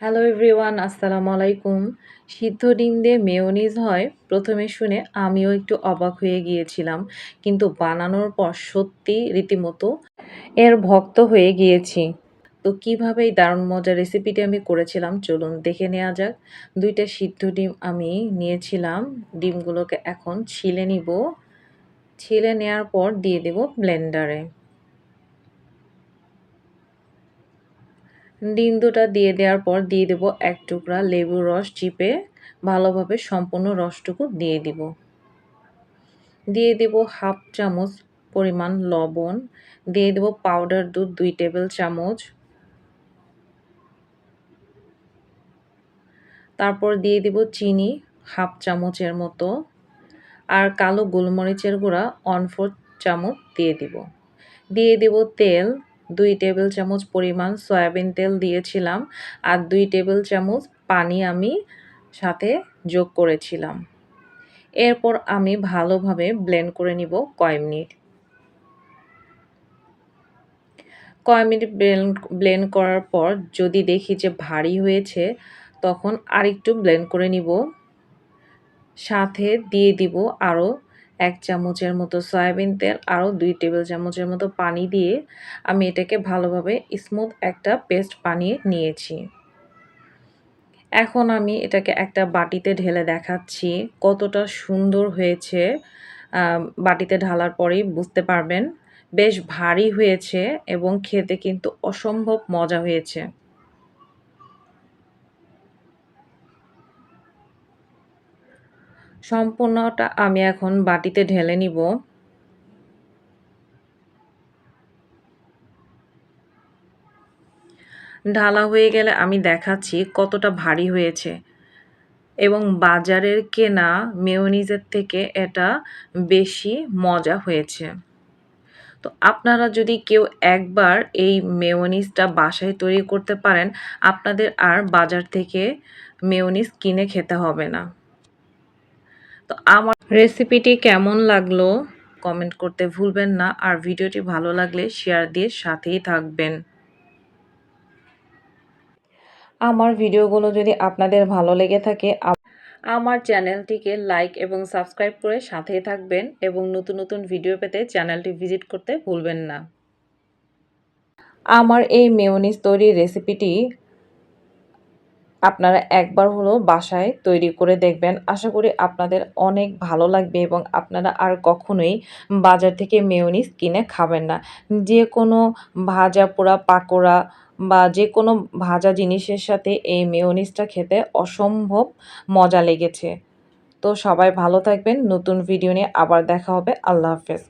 Hello everyone আসসালামু আলাইকুম। সিদ্ধ ডিম দিয়ে মেয়োনিজ হয়, প্রথমে শুনে আমিও একটু অবাক হয়ে গিয়েছিলাম, কিন্তু বানানোর পর সত্যি রীতিমতো এর ভক্ত হয়ে গিয়েছি। তো কীভাবে এই দারুণ মজার রেসিপিটি আমি করেছিলাম, চলুন দেখে নেওয়া যাক। দুইটা সিদ্ধ ডিম আমি নিয়েছিলাম, ডিমগুলোকে এখন ছিলে নিব। ছিলে নেওয়ার পর দিয়ে দেব ব্লেন্ডারে ডিম দুটা দিয়ে দেওয়ার পর দিয়ে দেব এক টুকরা লেবুর রস চিপে, ভালোভাবে সম্পূর্ণ রসটুকু দিয়ে দিব। দিয়ে দেব হাফ চামচ পরিমাণ লবণ, দিয়ে দেব পাউডার দুধ দুই টেবিল চামচ। তারপর দিয়ে দেব চিনি হাফ চামচের মতো। আর কালো গোলমরিচের গুঁড়া ওয়ান ফোর্থ চামচ দিয়ে দিব। দিয়ে দেব তেল দুই টেবিল চামচ পরিমাণ সয়াবিন তেল দিয়েছিলাম আর দুই টেবিল চামচ পানি আমি সাথে যোগ করেছিলাম। এরপর আমি ভালোভাবে ব্লেন্ড করে নিব কয় মিনিট। কয় মিনিট ব্লেন্ড ব্লেন্ড করার পর যদি দেখি যে ভারী হয়েছে, তখন আরেকটু ব্লেন্ড করে নিব। সাথে দিয়ে দিব আরও এক চামচের মতো সয়াবিন তেল, আরও দুই টেবিল চামচের মতো পানি দিয়ে আমি এটাকে ভালোভাবে স্মুথ একটা পেস্ট বানিয়ে নিয়েছি। এখন আমি এটাকে একটা বাটিতে ঢেলে দেখাচ্ছি, কতটা সুন্দর হয়েছে। বাটিতে ঢালার পরেই বুঝতে পারবেন, বেশ ভারী হয়েছে এবং খেতে কিন্তু অসম্ভব মজা হয়েছে। সম্পূর্ণটা আমি এখন বাটিতে ঢেলে নিব। ঢালা হয়ে গেলে আমি দেখাচ্ছি কতটা ভারী হয়েছে। এবং বাজারের কেনা মেয়নিজের থেকে এটা বেশি মজা হয়েছে। তো আপনারা যদি কেউ একবার এই মেয়নিজটা বাসায় তৈরি করতে পারেন, আপনাদের আর বাজার থেকে মেয়নিজ কিনে খেতে হবে না। তো আমার রেসিপিটি কেমন লাগল কমেন্ট করতে ভুলবেন না। আর ভিডিওটি ভালো লাগলে শেয়ার দিয়ে সাথেই থাকবেন। আমার ভিডিওগুলো যদি আপনাদের ভালো লেগে থাকে আমার চ্যানেলটিকে লাইক এবং সাবস্ক্রাইব করে সাথেই থাকবেন এবং নতুন নতুন ভিডিও পেতে চ্যানেলটি ভিজিট করতে ভুলবেন না। আমার এই মেয়নিজ তৈরির রেসিপিটি আপনারা একবার হলো বাসায় তৈরি করে দেখবেন। আশা করি আপনাদের অনেক ভালো লাগবে এবং আপনারা আর কখনোই বাজার থেকে মেয়নিজ কিনে খাবেন না। যে কোনো ভাজা পোড়া, পাকোড়া বা যে কোনো ভাজা জিনিসের সাথে এই মেয়নিজটা খেতে অসম্ভব মজা লেগেছে। তো সবাই ভালো থাকবেন। নতুন ভিডিও নিয়ে আবার দেখা হবে। আল্লাহ হাফেজ।